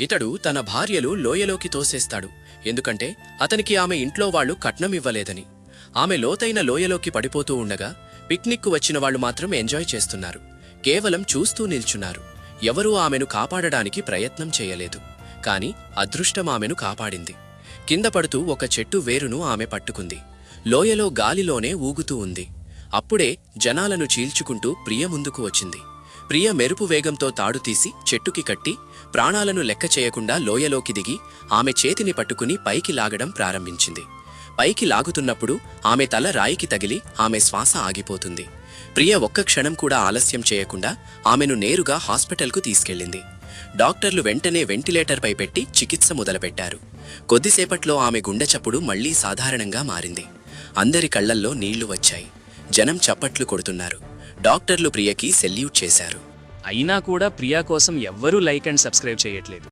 ఇతడు తన భార్యలు లోయలోకి తోసేస్తాడు. ఎందుకంటే అతనికి ఆమె ఇంట్లో వాళ్ళు కట్నం ఇవ్వలేదని. ఆమె లోతైన లోయలోకి పడిపోతూ ఉండగా పిక్నిక్కు వచ్చిన వాళ్ళు మాత్రం ఎంజాయ్ చేస్తున్నారు. కేవలం చూస్తూ నిల్చున్నారు. ఎవరూ ఆమెను కాపాడడానికి ప్రయత్నం చేయలేదు. కాని అదృష్టం ఆమెను కాపాడింది. కింద పడుతూ ఒక చెట్టు వేరును ఆమె పట్టుకుంది. లోయలో గాలిలోనే ఊగుతూ ఉంది. అప్పుడే జనాలను చీల్చుకుంటూ ప్రియ ముందుకు వచ్చింది. ప్రియ మెరుపు వేగంతో తాడు తీసి చెట్టుకి కట్టి ప్రాణాలను లెక్క చేయకుండా లోయలోకి దిగి ఆమె చేతిని పట్టుకుని పైకి లాగడం ప్రారంభించింది. పైకి లాగుతున్నప్పుడు ఆమె తల రాయికి తగిలి ఆమె శ్వాస ఆగిపోతుంది. ప్రియ ఒక్క క్షణం కూడా ఆలస్యం చేయకుండా ఆమెను నేరుగా హాస్పిటల్కు తీసుకెళ్ళింది. డాక్టర్లు వెంటనే వెంటిలేటర్పై పెట్టి చికిత్స మొదలుపెట్టారు. కొద్దిసేపట్లో ఆమె గుండె చప్పుడు మళ్ళీ సాధారణంగా మారింది. అందరి కళ్ళల్లో నీళ్ళు వచ్చాయి. జనం చప్పట్లు కొడుతున్నారు. డాక్టర్లు ప్రియకి సెల్యూట్ చేశారు. అయినా కూడా ప్రియా కోసం ఎవ్వరూ లైక్ అండ్ సబ్స్క్రైబ్ చేయట్లేదు.